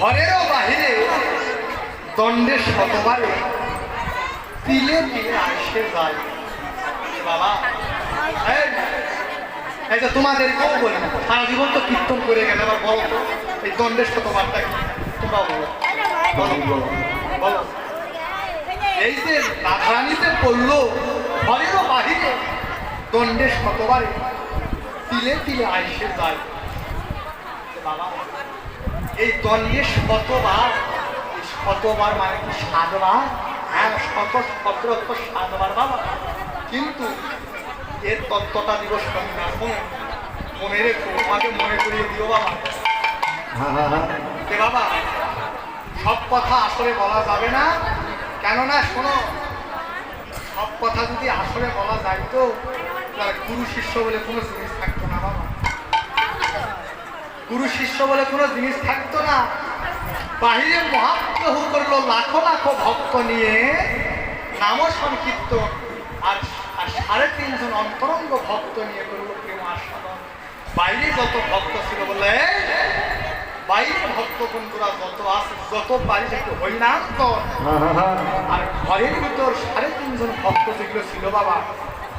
ঘরেরও বাহিরে দণ্ডের শতবারে তিলে তিলে আসে যায়। বাবা। যে তোমাদেরকেও বলি, সারা জীবন তো কীর্তন করে গেলে আবার বলো তো, এই দণ্ডের শতবারটা কি? বলো। বলো এই যে রাধারানীতে পড়ল, ঘরেরও বাহিরে দণ্ডের শতবারে তিলে তিলে আইসে যায়। বাবা। এই দল নিয়ে শতবার শতবার মানে কি সাতবার? হ্যাঁ শত সতেরোত্ব সাতবার বাবা। কিন্তু এর তত্ত্বটা দিবস তুমি না। মনে মনে রেখো আমাকে মনে করিয়ে দিও বাবা। যে বাবা সব কথা আসলে বলা যাবে না। কেননা শোনো সব কথা যদি আসলে বলা যায় তো গুরু শিষ্য বলে কোনো জিনিস বাবা গুরু শিষ্য বলে কোনো জিনিস থাকতো না। বাহিরে মহাপ্রভু করল লাখো লাখো ভক্ত নিয়ে। নাম সংকীর্তন আর সাড়ে তিনজন অন্তরঙ্গ ভক্ত নিয়ে করল প্রেম আস্বাদন। বাইরে যত ভক্ত ছিল বলে বাইরে ভক্ত বন্ধুরা যত আছে যত একটু হরিনাম কর। আর ঘরের ভিতর সাড়ে তিনজন ভক্ত যেগুলো ছিল বাবা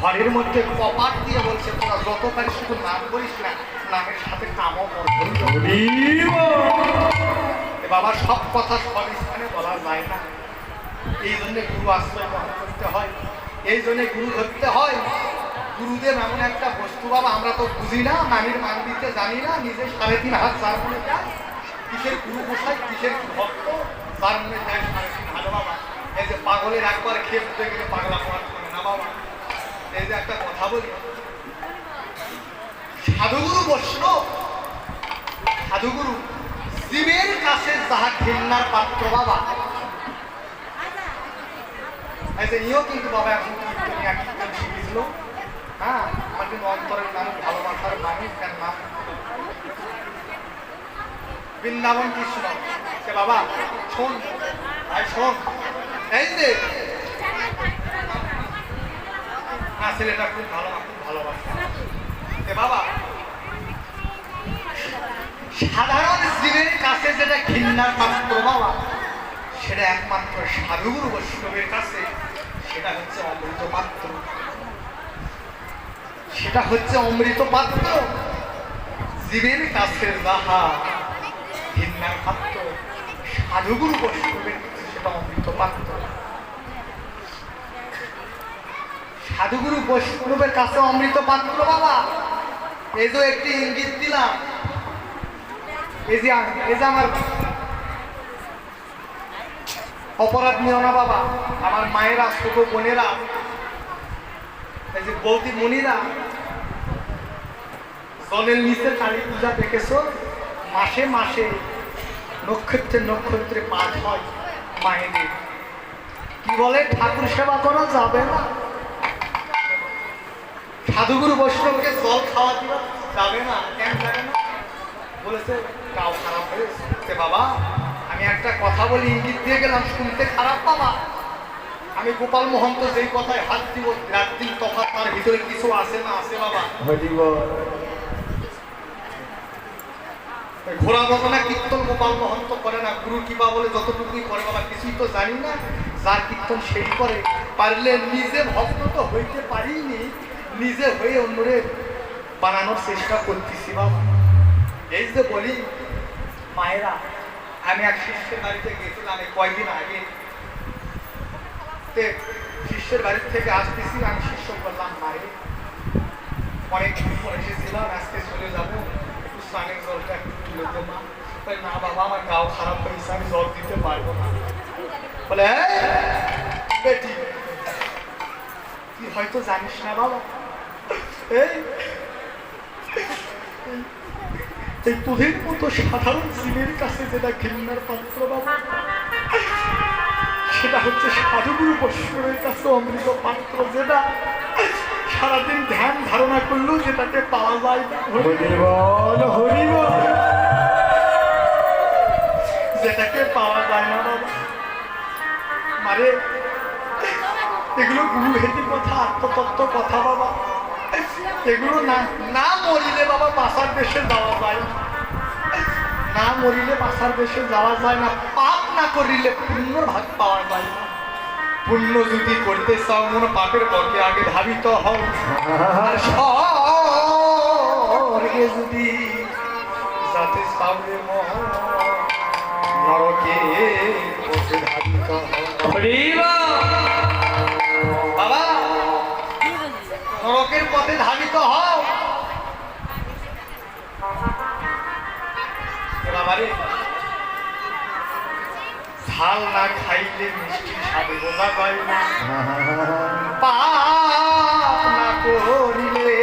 ঘরের মধ্যে কপাট দিয়ে বলছে তোরা যত পারিস শুধু নাম করিস না নামের সাথে এ বাবা সব কথা সব স্থানে বলা যায় না। এই জন্যে গুরু আশ্রয় গ্রহণ করতে হয়। এই জন্যে গুরু ধরতে হয়। গুরুদের এমন একটা বস্তু বাবা আমরা তো বুঝি না নানির মান দিতে জানি না নিজে সাড়ে তিন হাত যার মনে যায় কিসের গুরু বসাই কিসের ভক্ত যার মনে যায় সাড়ে তিন হাত বাবা। এই যে পাগলের একবার খেয়ে ফুটে গেলে পাগলা পড়ার করে না বাবা। এই যে একটা কথা বলি। সাধুগুরু বৈষ্ণব, সাধুগুরু শিবের কাছে যাহা ঘৃণার পাত্র বাবা। এই ইও কিন্তু বাবা এখন কীর্তন শিখেছিল হ্যাঁ আমার কিন্তু অন্তরের নাম ভালোবাসার মানুষ তার নাম বৃন্দাবন কৃষ্ণ। সে বাবা, শোন, ভাই, শোন। এই যে না ছেলেটা খুব ভালো, খুব ভালোবাসে। বাবা, সাধারণ জীবের কাছে যেটা ঘৃণার পাত্র বাবা, সেটা একমাত্র সাধুগুরু বৈষ্ণবের কাছে, সেটা হচ্ছে অমৃত পাত্র। সেটা হচ্ছে অমৃত পাত্র। জীবের কাছে যাহা ঘৃণার পাত্র সাধুগুরু বৈষ্ণবের কাছে সেটা অমৃত পাত্র। সাধুগুরু বৈষ্ণবের কাছে অমৃত পাত্র বাবা। এই যে একটি ইঙ্গিত দিলাম। এই যে যে আমার অপরাধ নিও না, বাবা। আমার মায়েরা, ছোট বোনেরা, এই যে বৌদি মুনিরা, জলের নিচে কালী পূজা দেখেছ? মাসে মাসে নক্ষত্রে নক্ষত্রে পাঠ হয় মায়েদের। কি বলে? ঠাকুর সেবা করা যাবে না? সাধুগুরু বৈষ্ণবকে জল খাওয়া দিবা যাবে না? কেন যাবে না? বলেছে গাও খারাপ হয়েছে বাবা আমি একটা কথা বলি ইঙ্গিত দিয়ে গেলাম শুনতে খারাপ বাবা আমি গোপাল মহন্ত যেই কথায় হাত দিব রাত দিন তফাৎ তার ভিতরে কিছু আছে না আছে বাবা। ঘোড়া বদনা কীর্তন গোপাল মহন্ত করে না গুরু কিবা বলে যতটুকুই করে বাবা কিছুই তো জানি না। যার কীর্তন সেই করে পারলে নিজে ভক্ত তো হইতে পারিনি। নিজে হয়ে অন্যরে বানানোর চেষ্টা করতেছি বাবা। এই যে বলি মায়েরা আমি এক শিষ্যের বাড়িতে গেছিলাম এই কয়দিন আগে। শিষ্যের বাড়ি থেকে আসতেছি আমি শিষ্য বললাম মায়ের অনেক পরে এসেছিলাম আজকে চলে যাব। স্নানের জলটা একটু তুলে দে মা। তাই না বাবা আমার গাও খারাপ হয়েছে আমি জল দিতে পারব না। বলে "এই, বেটি তুই হয়তো জানিস না বাবা এই। তোদের মতো সাধারণ জীবের কাছে যেটা ঘৃণার পাত্র বাবা সেটা হচ্ছে সাধুগুরু বৈষ্ণবের কাছে অমৃত পাত্র যেটা সারাদিন ধ্যান ধারণা করলেও যেটাকে পাওয়া যায় যেটাকে পাওয়া যায় না বাবা। মারে এগুলো গুরু হেঁটে কথা আত্মতত্ত্ব কথা বাবা। এগুলো না না মরিলে বাবা বাসার দেশে যাওয়া যায়। না। মরিলে বাসার দেশে যাওয়া যায় না, পাপ না করিলে পুণ্যর ভাগ পাওয়া যায় না। পুণ্য যদি করতে চাও, মন পাপের পক্ষে আগে ধাবিত হও। স্বর্গে যদি যাতে সামনে মন নরকে ধাবিত নরকের পথে ধাবিত হও। ঝাল না খাইলে মিষ্টি স্বাদে বোঝা যায় না করিলে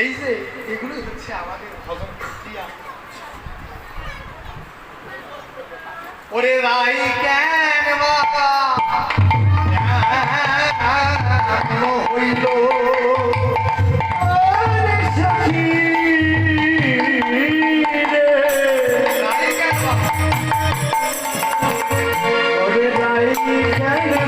এই যে এগুলোই হচ্ছে আমাদের ভজন ক্রিয়া ওরে রাই কেন বাবা? হইল রাই কেন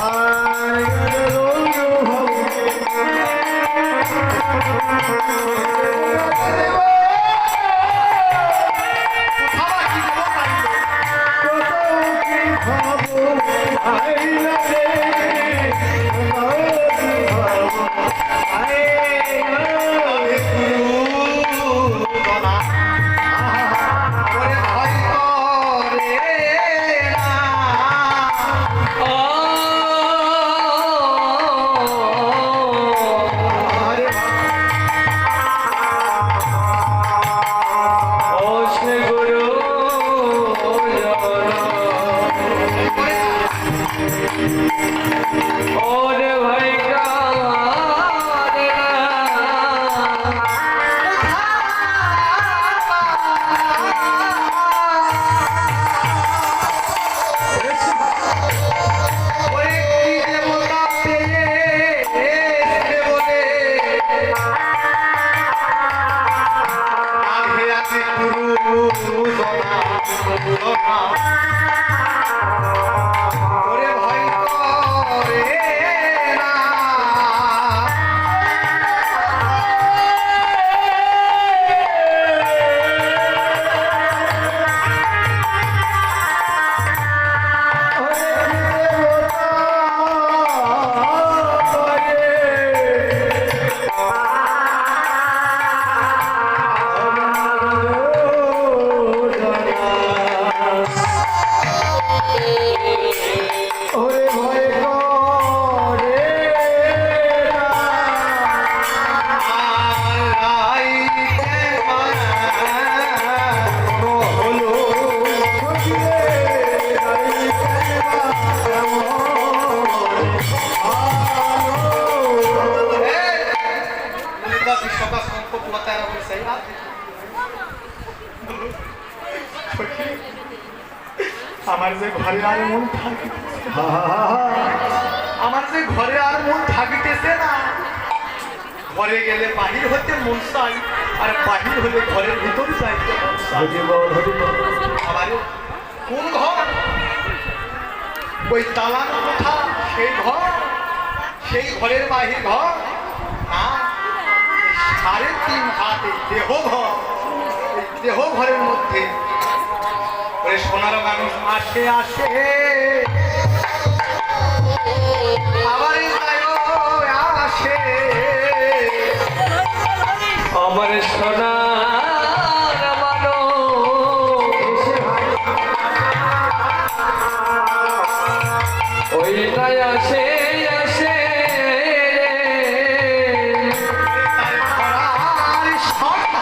কোথা ওরে আমার যে ঘরে আর মন থাকিতেছে আমার যে ঘরে আর মন থাকিতেছে না। ঘরে গেলে বাহির হতে মন চাই আর বাহির হলে ঘরের ভিতর যাইতে মন চাই আমারে কোন ঘর? ওই দালান কোঠা সেই ঘর সেই ঘরের বাহির ঘর? না। সাড়ে তিন হাত দেহ ঘর এই দেহ ঘরের মধ্যে। সোনার মানুষ আসে আসে। Hot